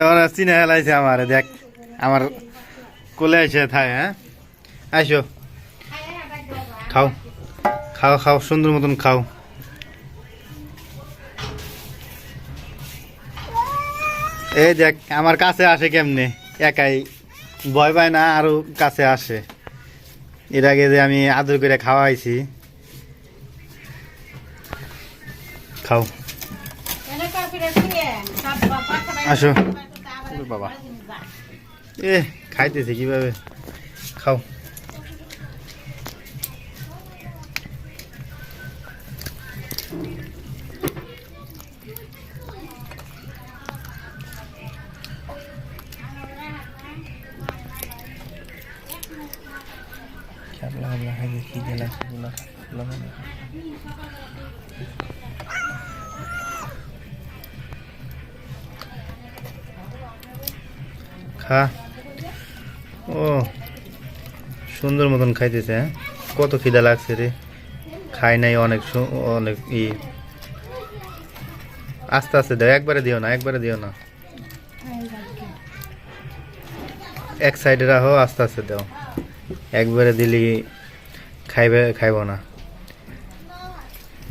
ওরা চিনে হেলাইছে আমার, দেখ, আমার কোলে এসে থায় হ্যাঁ? আসো খাও। খাও খাও, সুন্দর মতন খাও। এই দেখ, আমার কাছে আসে কেমনে? একাই ভয় পায় না, আরও কাছে আসে। এর আগে যে আমি আদর করে খাওয়াইছি। খাও। আসো। বাবা এ খাইতেছে কীভাবে খাও খেলা হাবলা খাইতে কি গেলা সেগুলা খা ও সুন্দর মতন খাইতেছে হ্যাঁ? কত খিদা লাগছে রে। খাই নাই অনেক অনেক ই। আস্তে আস্তে দাও একবারে দিও না একবারে দিও না। এক সাইডে রাখো আস্তে আস্তে দাও। একবারে দিলি খাইবে খাইব না।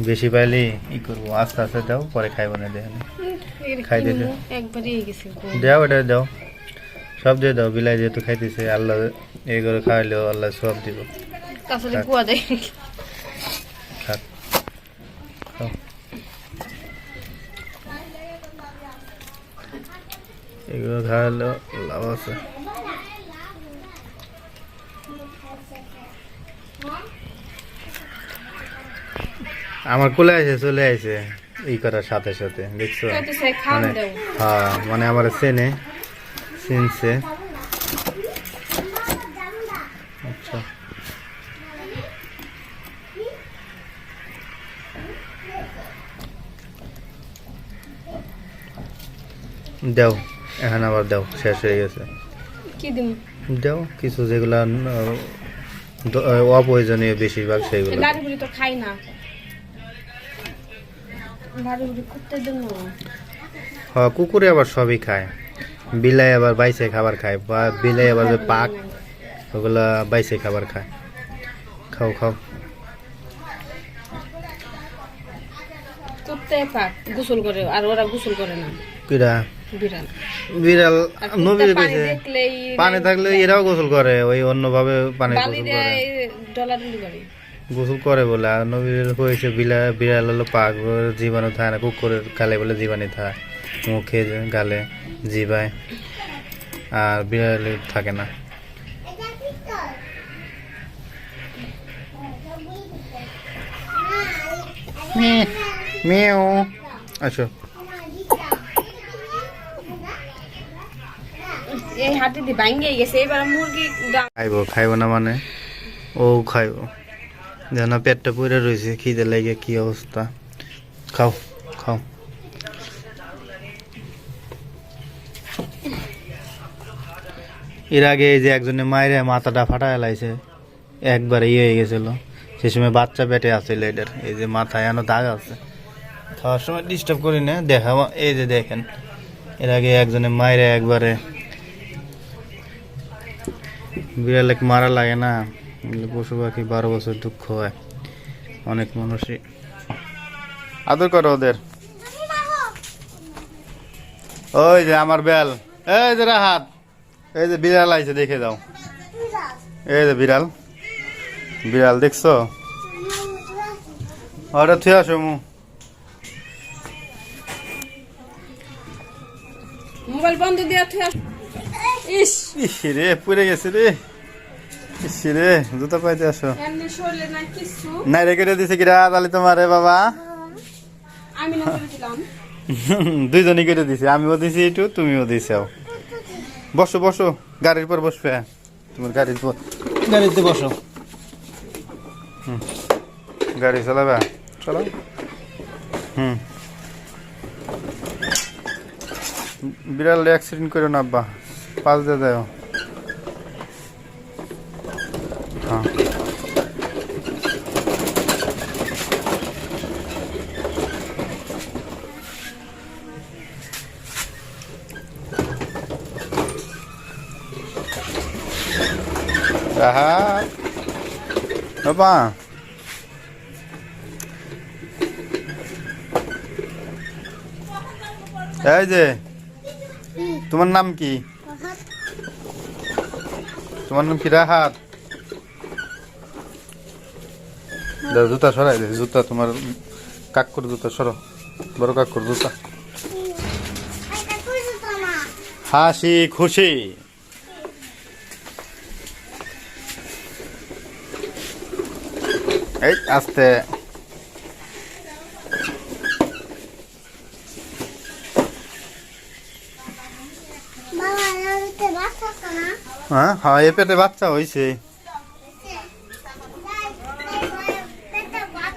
বেশি পাইলে ই করব আস্তে আস্তে দাও পরে খাইব না দেখেন খাই। একবারই দাও এটা দাও। সব দিয়ে দাও বিলাই যেহেতু খাইতেছে আল্লাহ এই করে খাওয়াইলেও আল্লাহ সব দিব। তাছাড়া কুয়া দেয়। খাক। এগুলো খাওয়ালেও লাভ আছে। আমার কোলে আছে চলে আসে এই করার সাথে সাথে দেখছ? মানে হ্যাঁ মানে আমার চেনে। চিনছে আচ্ছা। দাও এখন আবার দাও শেষ হয়ে গেছে। কি দাও কিছু যেগুলা অপ্রয়োজনীয় বেশিরভাগ সেগুলো দাও। তো খাই না। না হ্যাঁ কুকুরে আবার সবই খায়। বিলাই আবার বাইসে খাবার খায় বা বিলাই আবার যে পাক ওগুলা বাইসে খাবার খায়। খাও খাও। পাক গোসল করে আর ওরা গোসল করে না। কিরা? বিড়াল। নবীর কইছে পানি থাকলে এরাও গোসল করে ওই অন্যভাবে পানি গোসল করে। গোসল করে বলে আর নবীর কইছে বিলা বিড়াল হলো পাক জীবাণু থাকে না কুকুরের গালে বলে জীবাণু থাকে মুখে গালে। জিবায় আর বিড়ালের থাকে না। মেও আচ্ছা। এই হাতে দিয়ে ভাঙ্গে গেছে এবার মুরগি খাইব খাইব না মানে? ও খাইব। যেন পেটটা পুরে রয়েছে খিদে লেগে কি অবস্থা? খাও খাও। এর আগে এই যে একজনে মায়ের মাথাটা ফাটায় লাইছে, একবার ইয়ে হয়ে গেছিল। সে সময় বাচ্চা পেটে আছিল এটার এই যে মাথায় এনো দাগ আছে। খাওয়ার সময় ডিস্টার্ব করি না, দেখা এই যে দেখেন, এর আগে একজনে মায়ের একবারে বিড়ালে মারা লাগে না পশু পাখি বারো বছর দুঃখ হয়, অনেক মানুষই। আদর করো ওদের। ওই যে আমার বেল এই যে হাত এই যে বিড়াল আইছে দেখে দাও এই যে বিড়াল। বিড়াল দেখছ? ওটা থুয়ে আসো মু। মোবাইল বন্ধ দিয়ে থুই আস- ইস। ইস রে পুড়ে গেছে রে। ইস রে জুতা পাইতে আসো। এমনি শরীরে না কিছু। নাই রেখে দিছে কিরা তাহলে তোমারে বাবা। আমি না করে দিলাম দুইজনই কেটে দিছি আমিও দিছি একটু তুমিও দিছাও। বসো বসো। গাড়ির পর বসবে। তোমার গাড়ির পর গাড়িতে বসো। হুম। গাড়ি চালাবে? চলো। হুম। বিড়াল অ্যাক্সিডেন্ট করো না আব্বা। পাল দিয়ে দেও। হ্যাঁ। রাহাত বাবা। এই যে তোমার নাম কি? তোমার নাম কি রাহাত? জুতা সরাই দে জুতা তোমার কাকুর জুতা সরো বড় কাকুর জুতা। হাসি খুশি। এই আস্তে। হ্যাঁ হ্যাঁ এ পেটে বাচ্চা হয়েছে